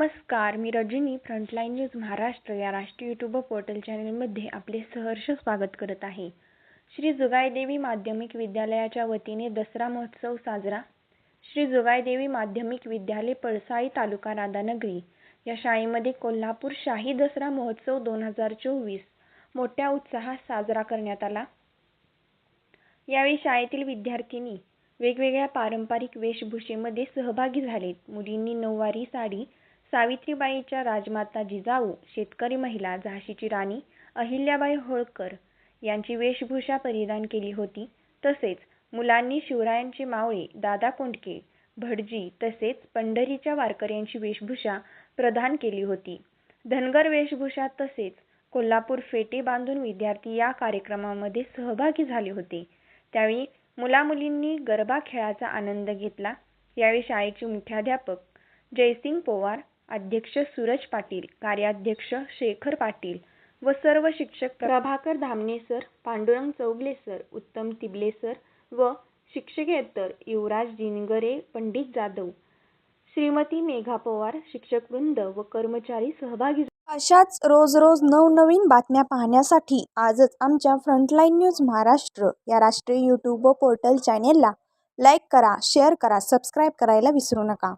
नमस्कार मी Rajani frontline news Maharashtra या राष्ट्रीय यूट्यूब पोर्टल चॅनलमध्ये आपले सहर्ष स्वागत करत आहे. श्री जुगाईदेवी माध्यमिक विद्यालयाच्या वतीने दसरा महोत्सव साजरा. श्री जुगाईदेवी माध्यमिक विद्यालय पळसाई तालुका राधानगरी या शाळेमध्ये कोल्हापूर शाही दसरा महोत्सव दोन हजार चोवीस मोठ्या उत्साहात साजरा करण्यात आला. यावेळी शाळेतील विद्यार्थिनी वेगवेगळ्या पारंपरिक वेशभूषेमध्ये सहभागी झालेत. मुलींनी नऊवारी साडी सावित्रीबाईच्या राजमाता जिजाऊ शेतकरी महिला झाशीची राणी अहिल्याबाई होळकर यांची वेशभूषा परिधान केली होती. तसेच मुलांनी शिवरायांचे मावळे दादा कोंडके भटजी तसेच पंढरीच्या वारकऱ्यांची वेशभूषा प्रदान केली होती. धनगर वेशभूषा तसेच कोल्हापूर फेटे बांधून विद्यार्थी या कार्यक्रमामध्ये सहभागी झाले होते. त्यावेळी मुलामुलींनी गरबा खेळाचा आनंद घेतला. यावेळी शाळेचे मुख्याध्यापक जयसिंग पोवार अध्यक्ष सूरज पाटील कार्याध्यक्ष शेखर पाटील व सर्व शिक्षक Prabhakar Dhamane sir Pandurang Chougale sir Uttam Tible sir व शिक्षकेतर युवराज जिनगरे पंडित जाधव. श्रीमती मेघा पवार शिक्षकवृंद व कर्मचारी सहभागी अशाच रोज रोज नवनवीन बातम्या पाहण्यासाठी आजच आमच्या फ्रंटलाईन न्यूज महाराष्ट्र या राष्ट्रीय यूट्यूब व पोर्टल चॅनेलला लाईक करा शेअर करा सबस्क्राईब करायला विसरू नका.